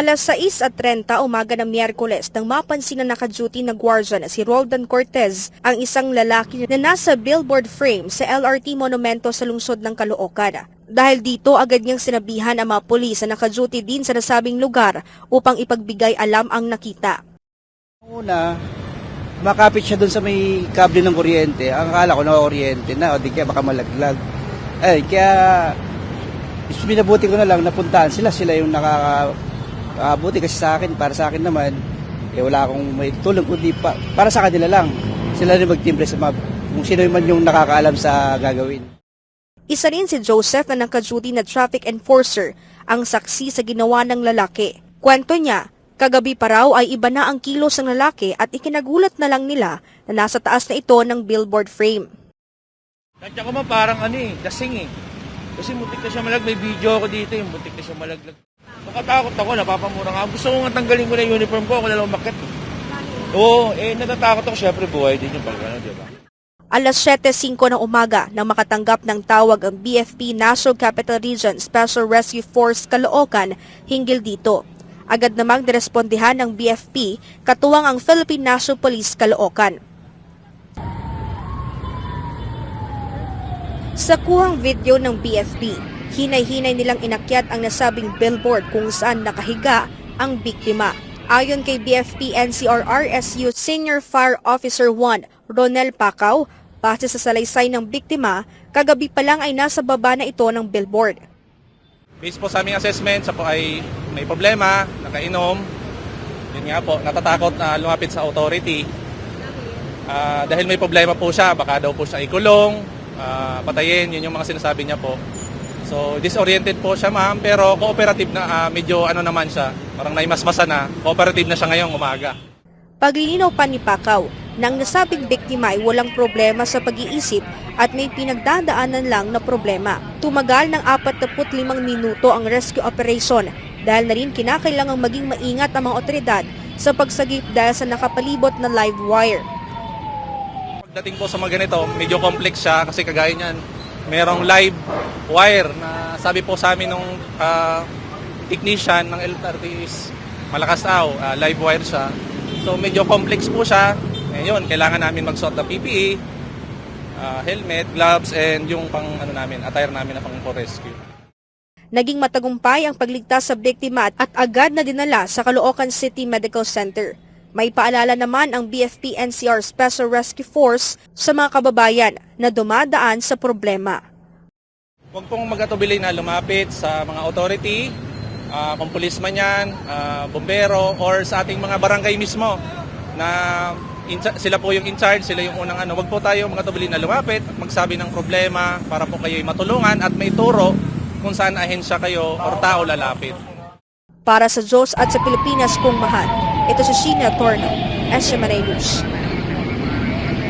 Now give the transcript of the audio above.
Alas 6 at 30 umaga ng Miyerkules nang mapansin na naka-duty na gwardiya na si Roldan Cortez, ang isang lalaki na nasa billboard frame sa LRT Monumento sa lungsod ng Caloocan. Dahil dito agad niyang sinabihan ang mga pulis na naka-duty din sa nasabing lugar upang ipagbigay alam ang nakita. Una, makapit siya doon sa may kable ng kuryente. Ang akala ko na kuryente na, o di kaya baka malaglag. Ay, kaya minabuti ko na lang napuntahan sila. Sila yung nakakabuti kasi sa akin, para sa akin naman, eh wala akong may tulong kundi pa, para sa kanila lang. Sila rin magtimbre sa mga, kung sino man yung nakakaalam sa gagawin. Isa rin si Joseph na naka-duty na traffic enforcer, ang saksi sa ginawa ng lalaki. Kwento niya, kagabi pa raw ay iba na ang kilos ng lalaki at ikinagulat na lang nila na nasa taas na ito ng billboard frame. Kanya ko man parang ano eh, dasing eh. Kasi muntik na siya malag, may video ako dito eh, muntik na siya malaglag. Nakatakot ako, napapamura nga. Gusto ko nga tanggalin ko na yung uniform ko, ako na lang umakit. Oo, eh natatakot ako, syempre buhay din yung pag ano, di ba? Alas 7.05 ng umaga nang makatanggap ng tawag ang BFP National Capital Region Special Rescue Force Caloocan hinggil dito. Agad namang direspondihan ng BFP katuwang ang Philippine National Police Caloocan. Sa kuhang video ng BFP, hinay-hinay nilang inakyat ang nasabing billboard kung saan nakahiga ang biktima. Ayon kay BFP NCR RSU Senior Fire Officer 1 Ronel Pacau, base sa salaysay ng biktima, kagabi pa lang ay nasa baba na ito ng billboard. Based po sa aming assessment, siya po ay may problema, nakainom. Yun nga po, natatakot na lumapit sa authority. Ah, dahil may problema po siya, baka daw po siya ikulong, ah, patayin, yun yung mga sinasabi niya po. So, disoriented po siya ma'am, pero cooperative na, ah, medyo ano naman siya, parang naimasmasa na, cooperative na siya ngayong umaga. Paglilinaw pa ni Pacau, nang nasabing biktima ay walang problema sa pag-iisip at may pinagdadaanan lang na problema. Tumagal ng 45 minuto ang rescue operation dahil na rin kinakailangang maging maingat ang mga otoridad sa pagsagip dahil sa nakapalibot na live wire. Pagdating po sa mga ganito, medyo complex siya kasi kagaya niyan, merong live wire na sabi po sa amin nung ah, technician ng LRT is malakas daw, ah, live wire siya. So medyo complex po siya. Ngayon, kailangan namin magsuot ng PPE, ah, helmet, gloves, and yung pang ano namin, attire namin na pang rescue. Naging matagumpay ang pagligtas sa biktima at agad na dinala sa Caloocan City Medical Center. May paalala naman ang BFP NCR Special Rescue Force sa mga kababayan na dumadaan sa problema. Huwag pong mag-atubili na lumapit sa mga authority, ah, kung pulis man yan, ah, bombero, or sa ating mga barangay mismo na sila po yung in charge, sila yung unang ano. Huwag po tayo mag-atubili na lumapit at magsabi ng problema para po kayo matulungan at may turo kung saan ahensya kayo or tao lalapit. Para sa Diyos at sa Pilipinas kong mahal, ito si Sheena Torno, SMNA News.